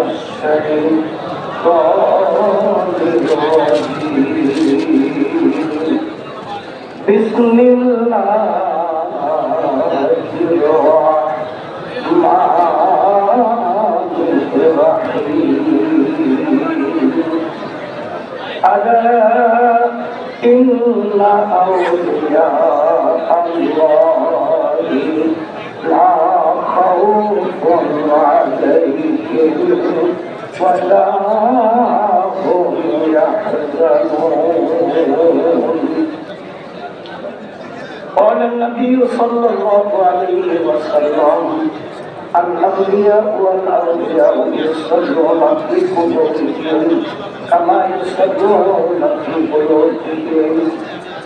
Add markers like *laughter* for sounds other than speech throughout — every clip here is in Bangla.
الشيطان الرجيم بسم الله الرحمن الرحيم ألا إن أولياء الله ولا هم يحزنون قال النبي صلى الله عليه وسلم الأنبياء والأولياء يصلون في قلوبهم كما يصلون في بيوتهم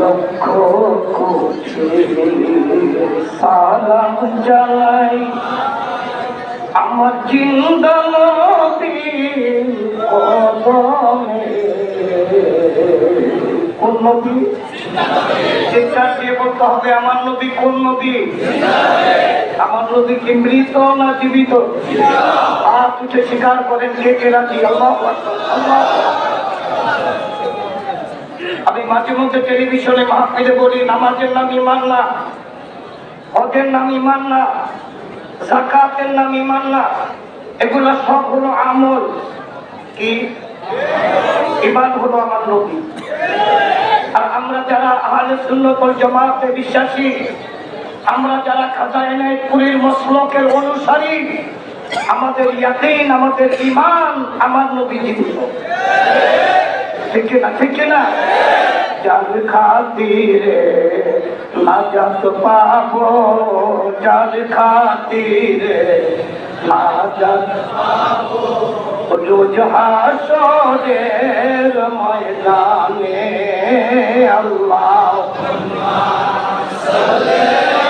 লক্ষ সালাম জানাই আমার কদমে। কোন নবী? চিৎকার দিয়ে বলতে হবে, আমার নবী কোন নবী? আমার নবী কি মৃত না জীবিত? হাত উঠে স্বীকার করেন, কে কে রাজি? আল্লাহ আল্লাহ আমি মাঝে মধ্যে টেলিভিশনে মাহফিলে বলি, নামাজের নাম ইমান না হজের নাম ইমান না জাকাতের নাম ইমান না এগুলো সব হলো আমল। কি? ইমান হলো আমার নবী। আর আমরা যারা আহলে সুন্নত ওয়াল জামাতে বিশ্বাসী, আমরা যারা খাজাইনের পুরীর মসলকের অনুসারী, আমাদের ইয়াকিন, আমাদের ইমান আমার নবী জীবিত। ঠিক না ঠিক না? যার খাতিরে নাজাত পাবো যার খাতিরে নাজাত রোজ হাসরের ময়দানে আল্লাহ লক্ষ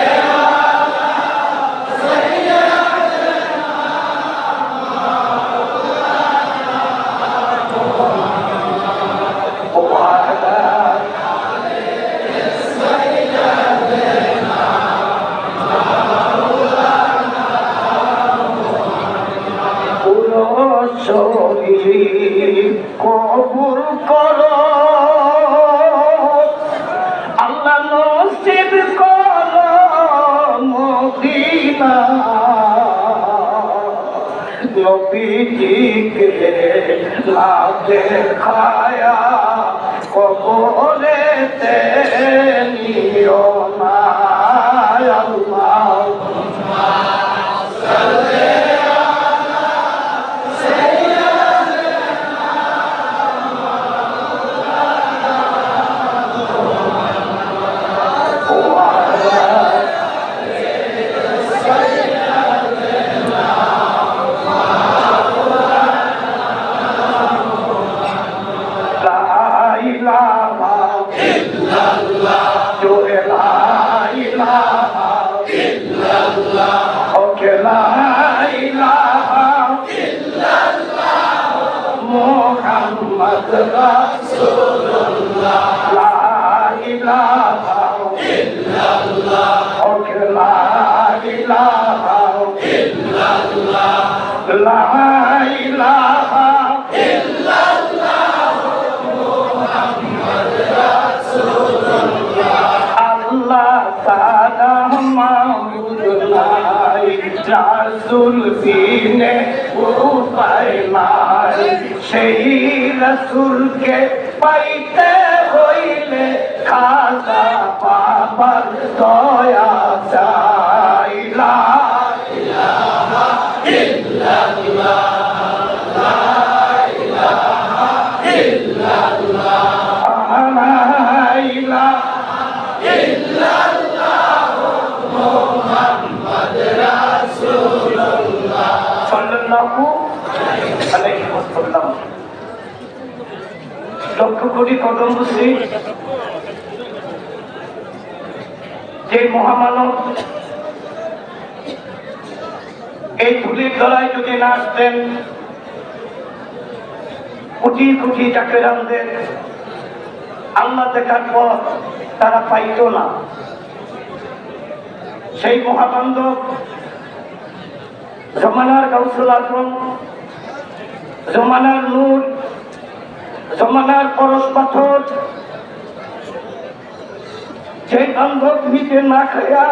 দেখায়া কবরেতে নিও উপায় নাই সেই রসুলকে পাইতে হইলে খাজা বাবার দয়া চাইলা ইলাহা লক্ষ কোটি কদম বুঝি যে মহামানব এই ধুলির গলায় যদি না আসতেন, কোটি কোটি চাকরানদের আল্লাহ দেখার পর তারা পাইত না। সেই মহাবান্ধব জমানার গাউসুল আজম, জমানার নূর জমানার পরশ পাথর। সেই নিজে না খাইয়া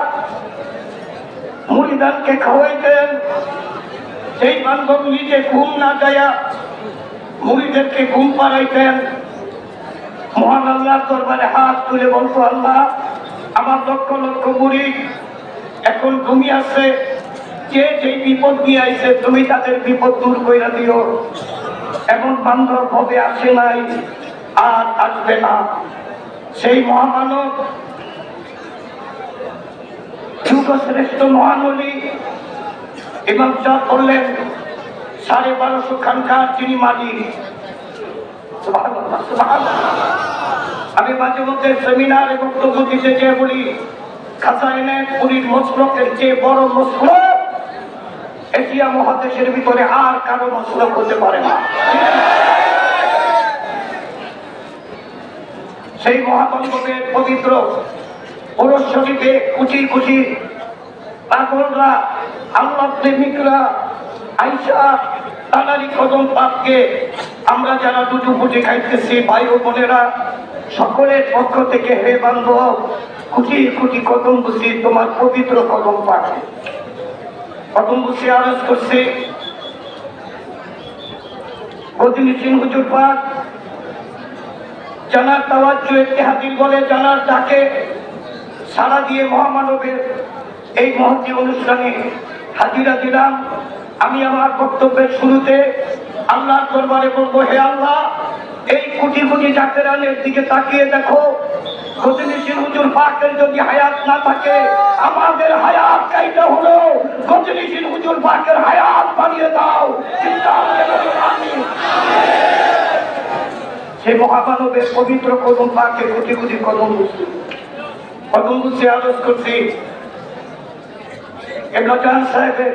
মুড়িদানকে খাওয়াইতেন। সেই বান্ধব নিজে ঘুম না দেয়া মুড়িদেরকে ঘুম পাড়াইতেন। মহান আল্লাহ দরবারে হাত তুলে বলতো, আল্লাহ, আমার লক্ষ লক্ষ মুড়ি এখন ঘুমিয়ে আছে। যে যেই বিপদ নিয়ে আইছে তুমি তাদের বিপদ দূর কইরা দিও। এমন বান্ধব হবে আসে নাই আর আসবে না সেই মহামানব যুগশ্রেষ্ঠ মহানলী এবং যা করলেন সাড়ে বারোশো খানকার সুবহানাল্লাহ, সুবহানাল্লাহ। আমি মাঝে মধ্যে সেমিনারে বক্তব্য দিতে চেয়ে বলি খাসাইনে পুরীর মসলকের চেয়ে বড় মসলক এশিয়া মহাদেশের ভিতরে আর কারও মসলক হতে পারে না। সেই মহাবন্ধবের পবিত্র ওরস কুচি কুচি পাগলরা আল্লাহ প্রেমিকরা আইসা তালারি কদম পাপকে আমরা যারা দুটো বুঝে খাইতেছি, ভাই ও বোনেরা, সকলের পক্ষ থেকে হে বান্ধব খুঁটি খুঁটি কদম বুঝি তোমার পবিত্র কদম পাকে কদম বুঝি আরজ করছে। গদিনী সিং হুজুর পাক জানার তাওয়াজ্য ইতিহাদিল বলে, জানার ডাকে সারা দিয়ে মহামানবের এই মহতি অনুষ্ঠানে হাজিরা দিলাম। আমি আমার বক্তব্যের শুরুতে আল্লাহর দরবারে বলব, হে আল্লাহ, এই কোটি কোটি জাকেরানের দিকে তাকিয়ে দেখো। থাকে, আমাদের হায়াত কাইটা হলো গতিনিশীল হুজুর পাকের হায়াত মহামানবের পবিত্র কদম পাকে কোটি কোটি কদম। কদম বুঝছি আলোচ করছি। সাহেবের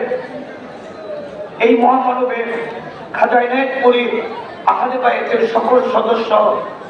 এই মহামানবের খাজাইনের পরি আহাদে বাইতের সকল সদস্য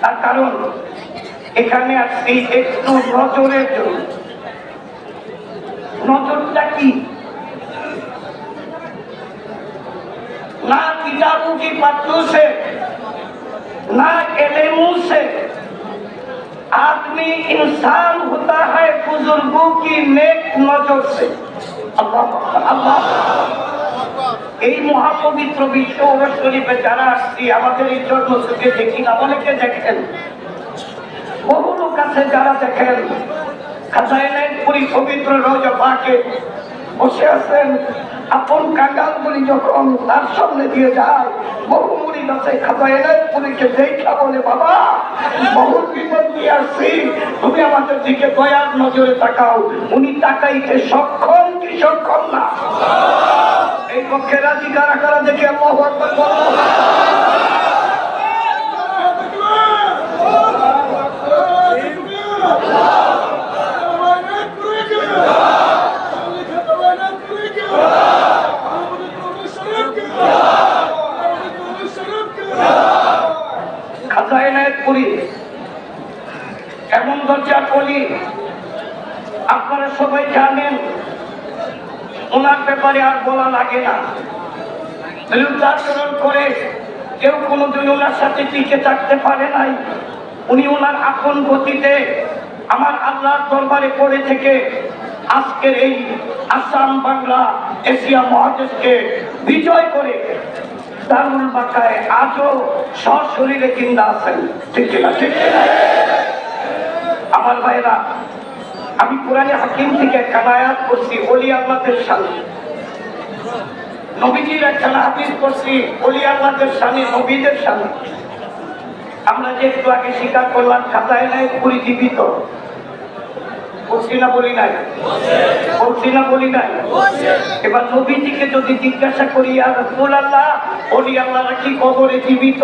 তার কারণ এখানে আসছি একটু নজরের জন্য নজরটা কি ना किताबों की पत्तों से ना एलेमों से आदमी इंसान होता है बुजुर्गों की नेक नजर से अल्लाह अल्लाह এই মহাপবিত্র বিশ্ব শরীফে যারা আসছি, আমাদের এই জন্ম সুখে দেখি না, অনেকে দেখেন। বহু লোক আছে যারা দেখেন পবিত্র বসে আপন যখন দিয়ে দেখা বলে, বাবা, বহু বিপদ আসছি। তুমি আমাদের দিকে দয়ার নজরে তাকাও। উনি তাকাইতে সক্ষম কি সক্ষম না? এই পক্ষে রাজি কারা কারা দেখে এমন দরজা করি আপনারা সবাই জানেন ওনার ব্যাপারে আর বলা লাগে না। বিরুদ্ধাচরণ করে কেউ কোনোদিন ওনার সাথে টিকে থাকতে পারে নাই। উনি ওনার আপন গতিতে আমার আল্লাহর দরবারে পড়ে থেকে আজকের এই আসাম বাংলা এশিয়া মহাদেশকে বিজয় করে দারুল বাঁকায় আজও সশরীরে কিন্দা আছেন। ঠিক কিনা? ঠিক আমার ভাইরা আমি কোরআনে হাকিম থেকে কানায়াত করছি অলি আল্লাহদের সামনে নবীজির একটা হাদিস করছি অলি আল্লাহদের সামনে নবীদের সামনে আমরা যে একটু আগে স্বীকার করলাম, খাতায় নাই, পুরি জীবিত। বলি নাই? বলি নাই? এবার নবীজিকে যদি জিজ্ঞাসা করি আর অলি কি কবরে জীবিত।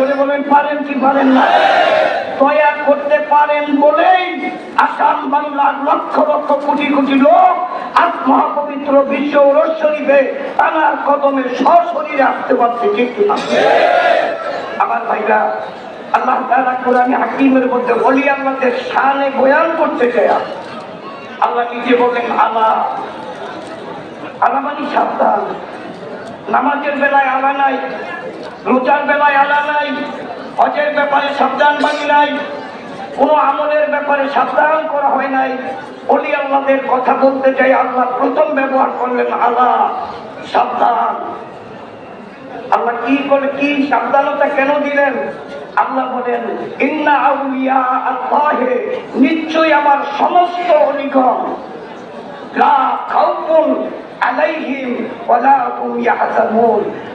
চলে বলেন, পারেন কি পারেন না? দয়া করতে পারেন বলেই আসাম বাংলার লক্ষ লক্ষ কোটি কোটি লোক আজ মহাপবিত্র বিশ্ব ওরস শরীফে তানার কদমে সশরীরে আসতে পারছে, ঠিক কিনা? আমার ভাইরা, আল্লাহ তাআলা কোরআনে হাকিমের মধ্যে বলি আল্লাহদের শানে বয়ান করতে চায়। আল্লাহ নিজে বলেন, আলা। আলা আলামানি সাবধান। নামাজের বেলায় আলা নাই। রোজার বেলায় আলা নাই, হজের ব্যাপারে সাবধান বাণী নাই, কোনো আমলের ব্যাপারে সাবধান করা হয় নাই। অলি আল্লাহদের কথা বলতে চাই, আল্লাহ প্রথম ব্যবহার করলেন আল্লাহ, সাবধান। আল্লাহ কি করে, কি সাবধানতা কেন দিলেন? আল্লাহ বলেন, ইন্না আউলিয়া আল্লাহে, নিশ্চয়ই আমার সমস্ত অলিগণ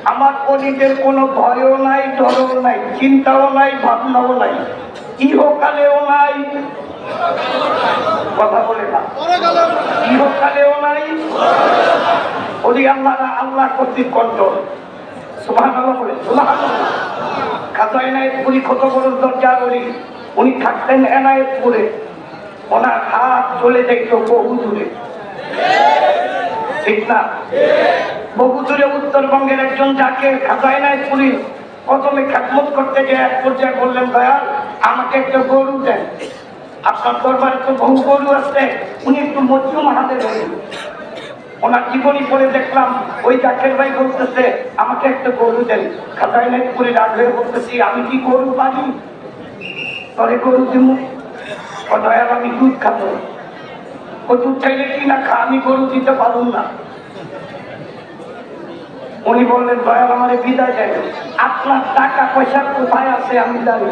আমার অলিদের কোনো ভয়ও নাই, ডরও নাই, চিন্তাও নাই, ভাবনাও নাই, ইহকালেও নাই। কথা বলে না। ইহকালেও নাই। অলি আল্লাহ আল্লাহ কর্তৃক কন্ট্রোল বলে উনি থাকতেন এনায়েতপুরে ওনার হাত চলে যাইত বহু দূরে। ঠিক না? বহু দূরে উত্তরবঙ্গের একজন যাকে খাজা পুলিশ, প্রথমে খ্যাতমত করতে গিয়ে এক পর্যায়ে বললেন, দয়াল, আমাকে একটা গরু দেন। আপনার দরবারে তো বহু গরু আছে, উনি একটু মজলুম হাতে ধরেন ওনার জীবনী পড়ে দেখলাম, ওই জাকের ভাই বলতেছে, আমাকে একটা গরু দেন। খাতায় নাই করে রাখলে বলতেছি, আমি কি গরু পারি তবে গরু দিব দয়াল, আমি দুধ খাব। আমি গরু দিতে পারুন না। উনি বললেন আমার আপনার টাকা আছে আমি জানি।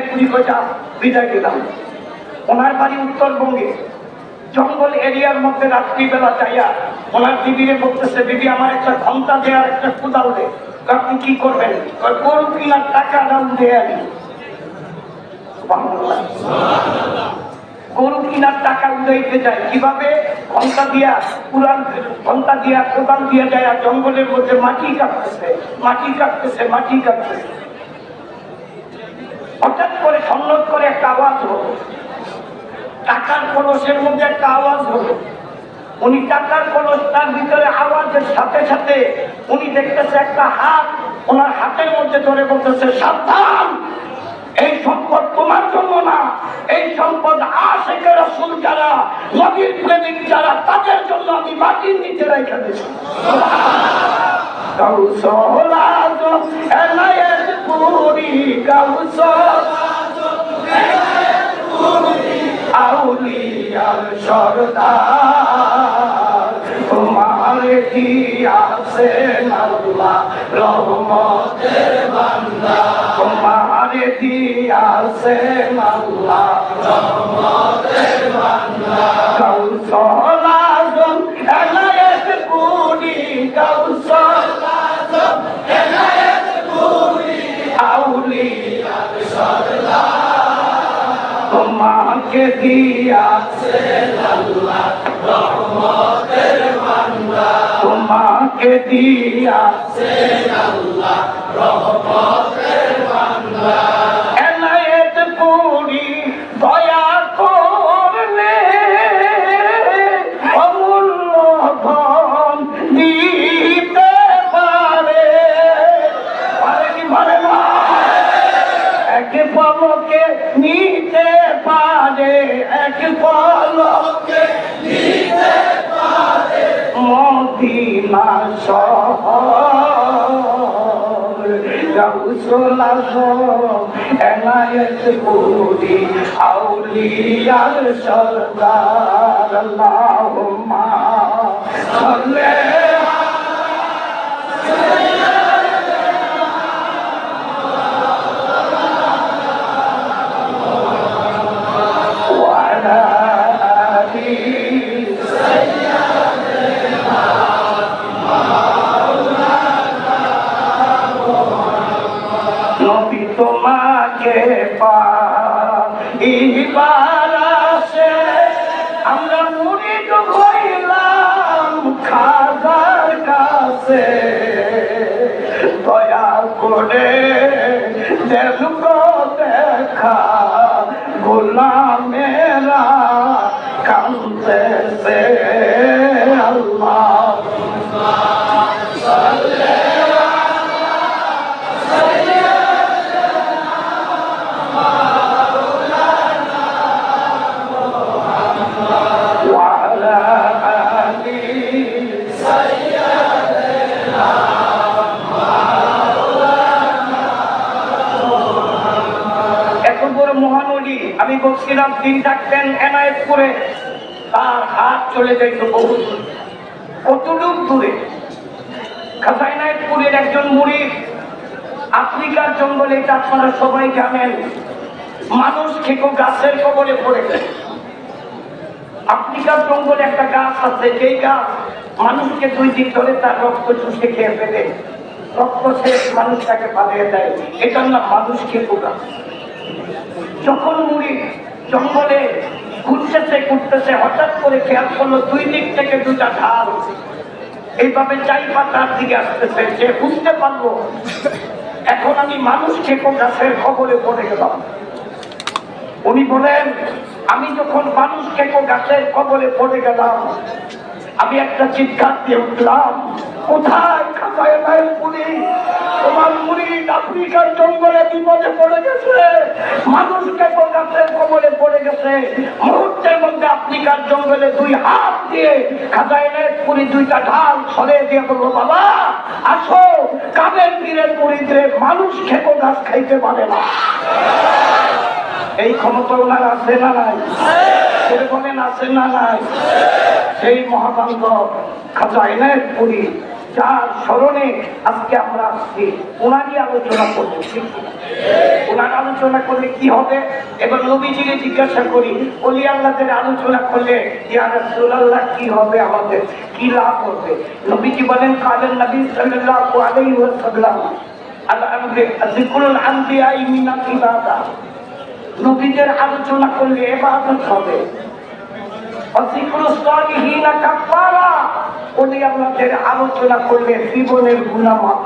কুড়ি পয়সা ওনার বাড়ি উত্তরবঙ্গে। জঙ্গল এরিয়ার মধ্যে রাত্রিবেলা যাইয়া ওনার দিদিরে বলতেছে, দিদি, আমার একটা ঘণ্টা দেয়ার একটা কোদাল দে। আপনি কি করবেন? গরু টাকা দাম দিয়ে। গরু কিনার টাকা উড়াইতে যায়। কীভাবে? ঘণ্টা দিয়া পুরান ঘণ্টা দিয়া কোদাল দিয়া যায় আর জঙ্গলের মধ্যে মাটি কাটতেছে মাটি কাটতেছে মাটি কাটতেছে হঠাৎ করে সন্ন্যত করে একটা আওয়াজ হলো। টাকার কলসের মধ্যে একটা আওয়াজ হলো। উনি টাকার কলস তার ভিতরে আওয়াজের সাথে সাথে উনি দেখতেছে একটা হাত ওনার হাতের মধ্যে ধরে বলতেছে, সাবধান! এই সম্পদ তোমার জন্য না। এই সম্পদ আশেখের রসুল যারা, নবীর প্রেমিক যারা, তাদের জন্য আমি মাটির নিচে রেখে দিয়েছি। কৌশল আজম এনায়েত পুরি কৌশল আউলিয়ার সরদার, তোমার রহমতের বান্দা? তোমার রহমতের বান্দা কৌশল এনায়েত পুরি কৌশল আজম পুরি তোমাকে দিয়াছে তোমাকে দিয়াছে এনায়েত *laughs* পুরি আউলিয়ার সরদার আল্লাহুম্মা সাল্লি চলে যাইত বহু দূর। কতটুক দূরে খাসাইনায়তপুরের একজন মুড়ি আফ্রিকার জঙ্গলে এটা আপনারা সবাই জানেন, মানুষ খেকো গাছের কবলে পড়ে আফ্রিকার জঙ্গলে একটা গাছ আছে, যেই গাছ মানুষকে দুই দিন ধরে তার রক্ত চুষে খেয়ে ফেলে। রক্ত শেষ মানুষটাকে পালিয়ে দেয়। এটার নাম মানুষ খেকো গাছ। যখন মুড়ি জঙ্গলে ঘুরতেছে ঘুরতেছে, হঠাৎ করে খেয়াল করল দুই দিক থেকে দুটা ঢাল। এইভাবে চাই পাতার দিকে আসতেছে সে বুঝতে পারল, এখন আমি মানুষ খেকো গাছের খবরে পড়ে গেলাম। উনি বলেন, আমি যখন মানুষ খেকো গাছের খবরে পড়ে গেলাম, আমি একটা চিৎকার দিয়ে উঠলাম, কোথায় খাতায় পুরি তোমার মুড়ি আফ্রিকার জঙ্গলে বিপদে পড়ে গেছে। মানুষ খেকো গাছের কবলে পড়ে গেছে। মুহূর্তের মধ্যে আফ্রিকার জঙ্গলে দুই হাত দিয়ে নাই পুরি দুইটা ঢাল ছড়ে দিয়ে বলল, বাবা, আসো। কাবের তীরের মুড়িতে মানুষ খেকো গাছ খাইতে পারে না? এই ক্ষমতা ওনার আছে না নাই? বলেন আছে না নাই? সেই মহাকান্ত খাজা এনায়ত পুরী যার স্মরণে আজকে আমরা আসছি। ওনারই আলোচনা করব, ঠিক? ওনার আলোচনা করলে কি হবে? এবার নবীজিকে জিজ্ঞাসা করি, অলি আল্লাহদের আলোচনা করলে, ইয়া রাসূলুল্লাহ, কি হবে আমাদের? কি লাভ হবে? নবীজি বলেন কালেন নবী সাল্লাল্লাহু আলাইহি ওয়াসাল্লাম আল আমরি যিকরুল আনবিয়া মিনাল ইবাদা। নবীদের আলোচনা করলে এবাদত হবে। ওলি আমাদের আলোচনা করলে জীবনের গুনাহ মাফ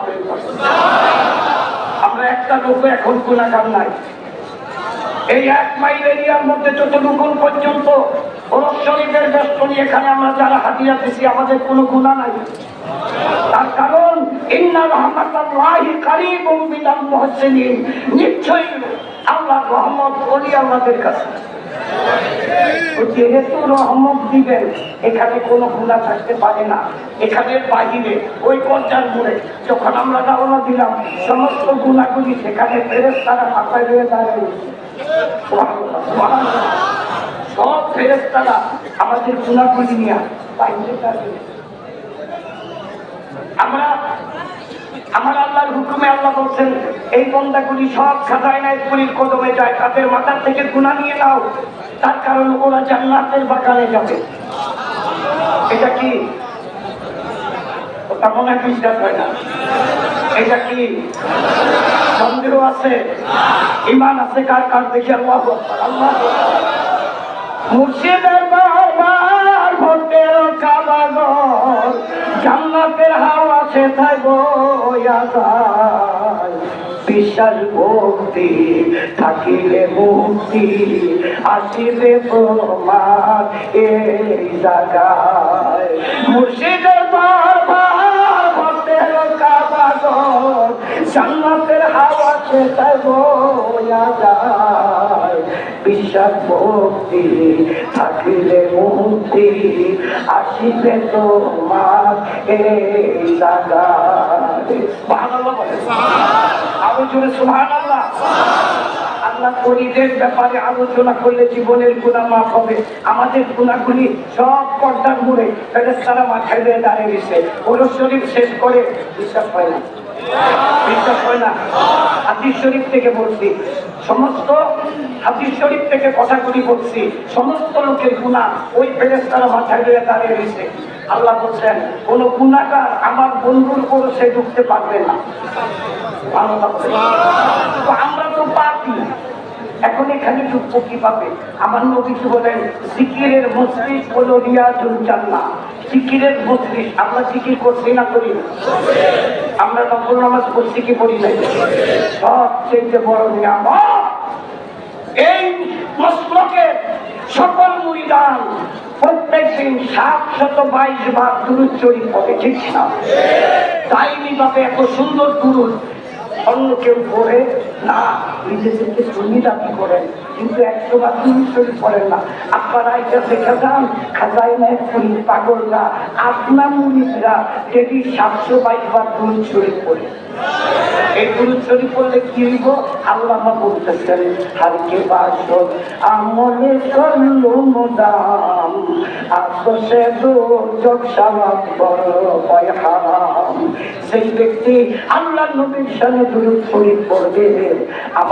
আমরা একটা লোক এখন গুণাগার নাই। এই এক মাইল এরিয়ার মধ্যে যতটুকুন পর্যন্ত ওরফ শরীফের বেষ্টনী এখানে আমরা যারা হাতিয়া দিছি, আমাদের কোনো গুণা নাই। তার কারণ নিশ্চয়ই আল্লাহর রহমত ওলি আমাদের কাছে। যেহেতু রহমত দিবেন এখানে কোনো গুণা থাকতে পারে না। এখানের বাহিরে ওই পর্যার মোড়ে যখন আমরা রওনা দিলাম সমস্ত গুণাগুলি সেখানে ফেরেস তারা মাথায় রয়ে দাঁড়িয়ে সুবহানাল্লাহ, সুবহানাল্লাহ। সব ফেরেস তারা আমাদের গুণাগুলি নিয়ে বাইরে আমরা আমার আল্লাহর হুকুমে আল্লাহ বলছেন, এই বন্দাগুলি সব খাজায় নায়তপুরীর কদমে যায়, তাদের মাথার থেকে গুণা নিয়ে নাও, তার কারণ ওরা জান্নাতের বাগানে যাবে। এটা কি? ওটা মনে বিশ্বাস হয় না। এটা কি? সন্দেহ আছে? ইমান আছে কার কার? দেখে আল্লাহ আল্লাহ। মুর্শিদের বাবার ভোটের কাবাগর। জান্নাতের হাওয়া সেথায় তাই যায়। বিশ্বাস, ভক্তি, থাকিলে মুক্তি, আসিবে তোমার এই জায়গায়। মুর্শিদের বাবার জান্নাতের হাওয়া সেথায় বইয়া যায়। বিশ্বাস ভক্তি থাকিলে মুক্তি আসিবে। আরও জোরে আল্লাহ পরিদের ব্যাপারে আলোচনা করলে জীবনের গুণা মাফ হবে। আমাদের গুণাগুলি সব পর্দার মুড়ে ফেরেস্তারা মাথায় দিয়ে দাঁড়িয়ে দিছে। ওরস শরীফ শেষ করে বিশ্বাস হয় না। বিশ্বাস হয় না। হাদিস শরীফ থেকে বলছি, সমস্ত হাদিস শরীফ থেকে কথাগুলি বলছি, সমস্ত লোকের গুণা ওই ফেরেস্তারা মাথায় দিয়ে দাঁড়িয়ে রয়েছে। আল্লাহ বলছেন, কোন গুণাকার আমার বন্ধুর করে সে ঢুকতে পারবে না। আমরা তো পাপি। এখন এখানে ঢুকবো কীভাবে? আমার নবী কি বলেন, জিকিরের মসজিদ হলো রিয়াজুল জান্নাহ। জিকিরের মসজিদ আমরা জিকির করছি না করি? আমরা নফল নামাজ করছি কি পড়ি নাই? সবচেয়ে বড় নিয়ামত এই মসলকের সকল মুরিদান প্রত্যেক দিন সাতশত বাইশ বার দুরুদ চুরি পড়ে, ঠিক না? তাইনি ভাবে এত সুন্দর দুরুদ অন্য কেউ পড়ে না। নিজেদেরকে সুনি দাবি করেন, কিন্তু একশো দুরুদ চুরি পড়েন না। আপনারা এটা দেখে যান, খাজাই নাই পুরি পাগলরা আপনার মুরিদরা যদি সাতশো বাইশ দুরুদ চুরি পড়ে। এই দুরুদ শরীফ পড়লে কি হইব? আল্লাহ বলতেছেন হারকে বাসন আমলে করল মোদাম দুর্যোগ সেই ব্যক্তি আল্লাহ নবীর সামনে দুরুদ শরীফ পড়বে। আমার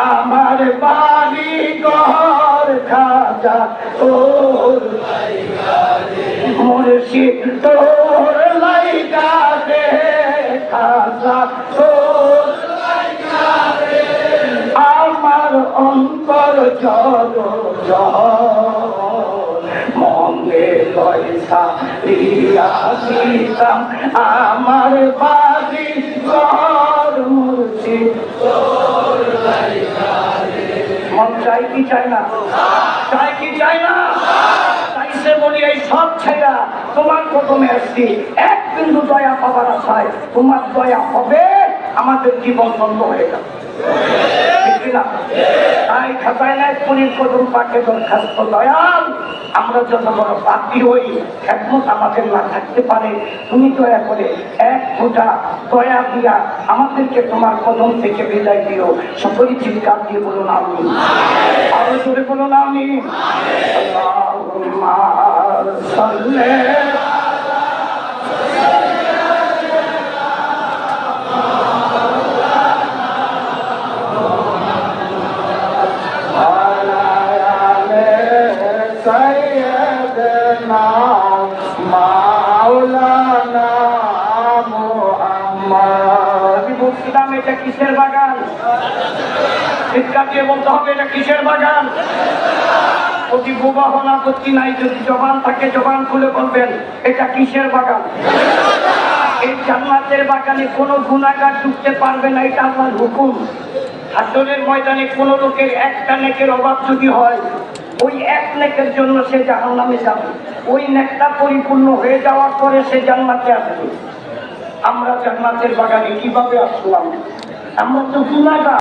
আমার বাড়ি ঘর খাজা তোর মুর্শিদ তোর লাইগা দে খাজা তোর আমার অন্তর জল মনে আমার বাড়ি ঘর মন চাই কি চাই না? চাই কি চাই না? সব তোমার প্রথমে এক দয়া পাবার তোমার দয়া হবে, আমাদের জীবন বন্ধ হয়ে যাবে। তাই পাকে দরখাস্ত আমরা যত বড় হই না থাকতে পারে। দয়া করে এক ফোঁটা দয়া দিয়া আমাদেরকে তোমার কদম থেকে বিদায় দিও। সকলেই চিৎকার দিয়ে বলুন আমি আরও জোরে বলুন আমি চিৎকার দিয়ে বলতে হবে, এটা কিসের বাগান? অতি বিবাহ আপত্তি নাই, যদি জবান থাকে, জবান খুলে বলবেন, এটা কিসের বাগান? এই জান্নাতের বাগানে কোনো গুণাগার ঢুকতে পারবে না, এটা আল্লাহর হুকুম। হাসরের ময়দানে কোনো লোকের একটা নেকের অভাব যদি হয়, ওই এক নেকের জন্য সে জাহান নামে যাবে। ওই নেকটা পরিপূর্ণ হয়ে যাওয়ার পরে সে জান্নাতে আসবে। আমরা জান্নাতের বাগানে কীভাবে আসলাম? আমরা তো গুণাগার।